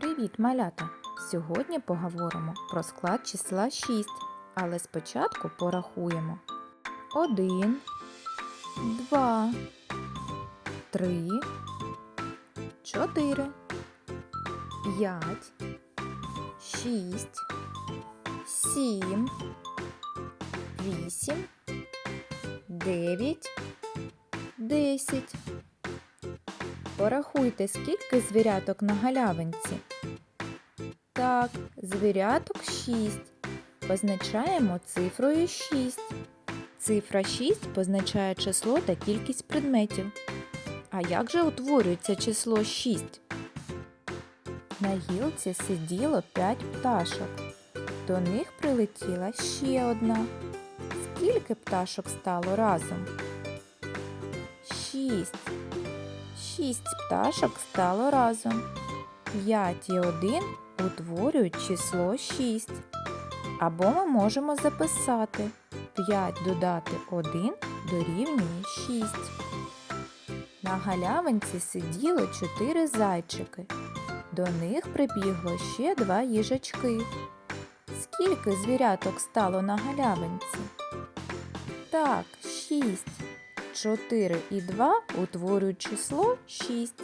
Привіт, малята! Сьогодні поговоримо про склад числа 6, але спочатку порахуємо 1, 2, 3, 4, 5, 6, 7, 8, 9, 10. Порахуйте, скільки звіряток на галявинці. Так, звіряток 6. Позначаємо цифрою 6. Цифра 6 позначає число та кількість предметів. А як же утворюється число 6? На гілці сиділо 5 пташок. До них прилетіла ще одна. Скільки пташок стало разом? 6. Шість пташок стало разом. 5 і 1 утворюють число 6. Або ми можемо записати 5 додати 1 дорівнює 6. На галявинці сиділо 4 зайчики. До них прибігло ще два їжачки. Скільки звіряток стало на галявинці? Так, 6. 4 і 2 утворюють число 6.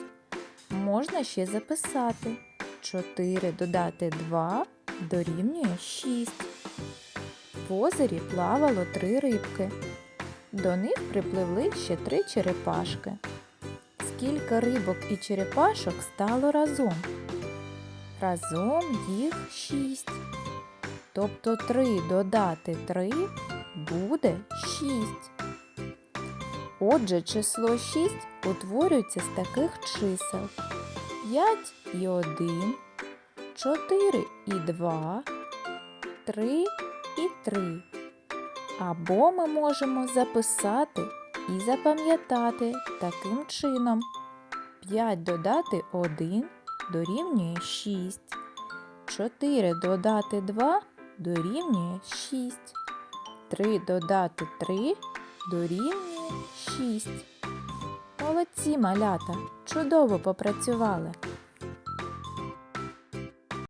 Можна ще записати. 4 додати 2 дорівнює 6. В озері плавало три рибки. До них припливли ще три черепашки. Скільки рибок і черепашок стало разом? Разом їх 6. Тобто 3 додати 3 буде 6. Отже, число 6 утворюється з таких чисел 5 і 1, 4 і 2, 3 і 3. Або ми можемо записати і запам'ятати таким чином. 5 додати 1 дорівнює 6. 4 додати 2 дорівнює 6. 3 додати 3 дорівнює 6. Молодці, малята, чудово попрацювали.